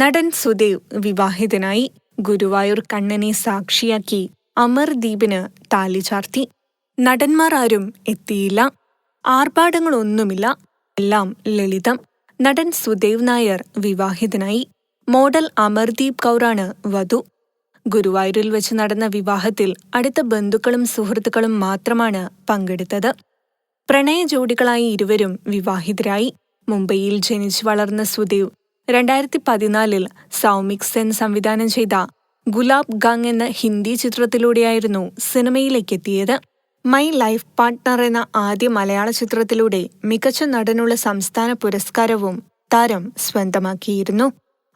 നടൻ സുദേവ് വിവാഹിതനായി ഗുരുവായൂർ കണ്ണനെ സാക്ഷിയാക്കി അമർദീപിന് താലി ചാർത്തി. നടന്മാർ ആരും എത്തിയില്ല. ആർഭാടങ്ങളൊന്നുമില്ല. എല്ലാം ലളിതം. നടൻ സുദേവ് നായർ വിവാഹിതനായി. മോഡൽ അമർദീപ് കൗറാണ് വധു. ഗുരുവായൂരിൽ വെച്ച് നടന്ന വിവാഹത്തിൽ അടുത്ത ബന്ധുക്കളും സുഹൃത്തുക്കളും മാത്രമാണ് പങ്കെടുത്തത്. പ്രണയ ജോഡികളായി ഇരുവരും വിവാഹിതരായി. മുംബൈയിൽ ജനിച്ചു വളർന്ന സുദേവ് രണ്ടായിരത്തി പതിനാലിൽ സൗമിക് സെൻ സംവിധാനം ചെയ്ത ഗുലാബ് ഗംഗ് എന്ന ഹിന്ദി ചിത്രത്തിലൂടെയായിരുന്നു സിനിമയിലേക്ക് എത്തിയത് മൈ ലൈഫ് പാർട്ട്ണർ എന്ന ആദ്യ മലയാള ചിത്രത്തിലൂടെ മികച്ച നടനുള്ള സംസ്ഥാന പുരസ്കാരവും താരം സ്വന്തമാക്കിയിരുന്നു.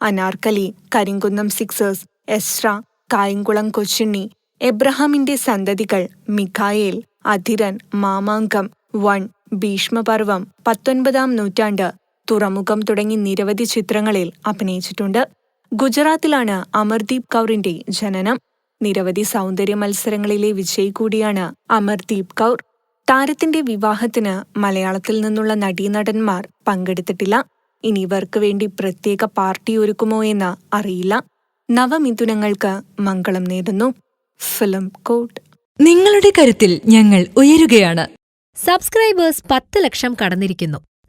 അനാർക്കലി കരിങ്കുന്നം സിക്സേഴ്സ് എസ്ട്ര കായംകുളം കൊച്ചിണ്ണി എബ്രഹാമിന്റെ സന്തതികൾ മിഖായേൽ അധിരൻ മാമാങ്കം വൺ ഭീഷ്മപർവം പത്തൊൻപതാം നൂറ്റാണ്ട് തുറമുഖം തുടങ്ങി നിരവധി ചിത്രങ്ങളിൽ അഭിനയിച്ചിട്ടുണ്ട്. ഗുജറാത്തിലാണ് അമർദീപ് കൗറിന്റെ ജനനം. നിരവധി സൗന്ദര്യ മത്സരങ്ങളിലെ വിജയി കൂടിയാണ് അമർദീപ് കൗർ. താരത്തിന്റെ വിവാഹത്തിന് മലയാളത്തിൽ നിന്നുള്ള നടീനടന്മാർ പങ്കെടുത്തിട്ടില്ല. ഇനി ഇവർക്ക് വേണ്ടി പ്രത്യേക പാർട്ടി ഒരുക്കുമോ എന്ന് അറിയില്ല. നവമിഥുനങ്ങൾക്ക് മംഗളം നേരുന്നു. ഫിലിം കോട്ട് നിങ്ങളുടെ കരുത്തിൽ ഞങ്ങൾ ഉയരുകയാണ്. സബ്സ്ക്രൈബേഴ്സ് പത്ത് ലക്ഷം കടന്നിരിക്കുന്നു.